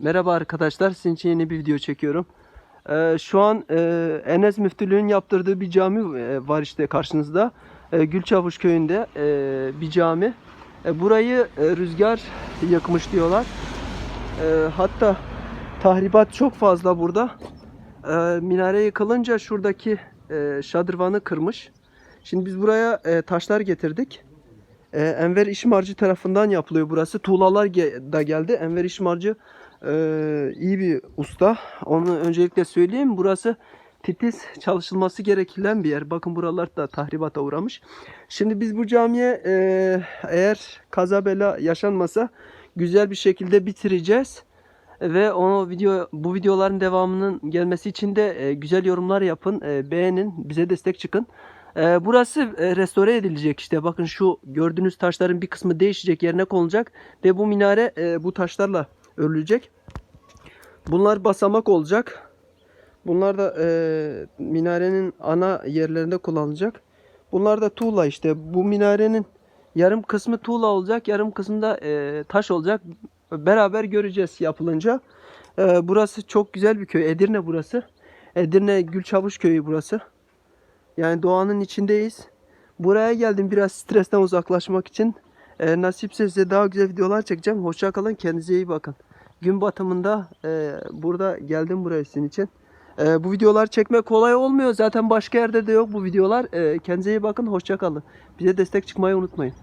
Merhaba arkadaşlar, sizin için yeni bir video çekiyorum. Ee, şu an e, Enes Müftülüğün yaptırdığı bir cami e, var işte karşınızda. E, Gülçavuş köyünde e, bir cami. E, burayı e, rüzgar yakmış diyorlar. E, hatta tahribat çok fazla burada. E, minare yıkılınca şuradaki e, şadırvanı kırmış. Şimdi biz buraya e, taşlar getirdik. E, Enver İşmarcı tarafından yapılıyor burası. Tuğlalar ge- da geldi. Enver İşmarcı e, iyi bir usta. Onu öncelikle söyleyeyim. Burası titiz çalışılması gereken bir yer. Bakın buralar da tahribata uğramış. Şimdi biz bu camiye e, eğer kaza bela yaşanmasa güzel bir şekilde bitireceğiz. Ve o video bu videoların devamının gelmesi için de e, güzel yorumlar yapın, e, beğenin, bize destek çıkın. Burası restore edilecek işte. Bakın şu gördüğünüz taşların bir kısmı değişecek, yerine konulacak ve bu minare bu taşlarla örülecek. Bunlar basamak olacak. Bunlar da e, minarenin ana yerlerinde kullanılacak. Bunlar da tuğla işte. Bu minarenin yarım kısmı tuğla olacak, yarım kısmında e, taş olacak. Beraber göreceğiz yapılınca. E, burası çok güzel bir köy. Edirne burası. Edirne Gülçavuş köyü burası. Yani doğanın içindeyiz. Buraya geldim biraz stresten uzaklaşmak için. E, nasipse size daha güzel videolar çekeceğim. Hoşça kalın. Kendinize iyi bakın. Gün batımında e, burada geldim buraya sizin için. E, bu videolar çekmek kolay olmuyor. Zaten başka yerde de yok bu videolar. E, kendinize iyi bakın. Hoşça kalın. Bize destek çıkmayı unutmayın.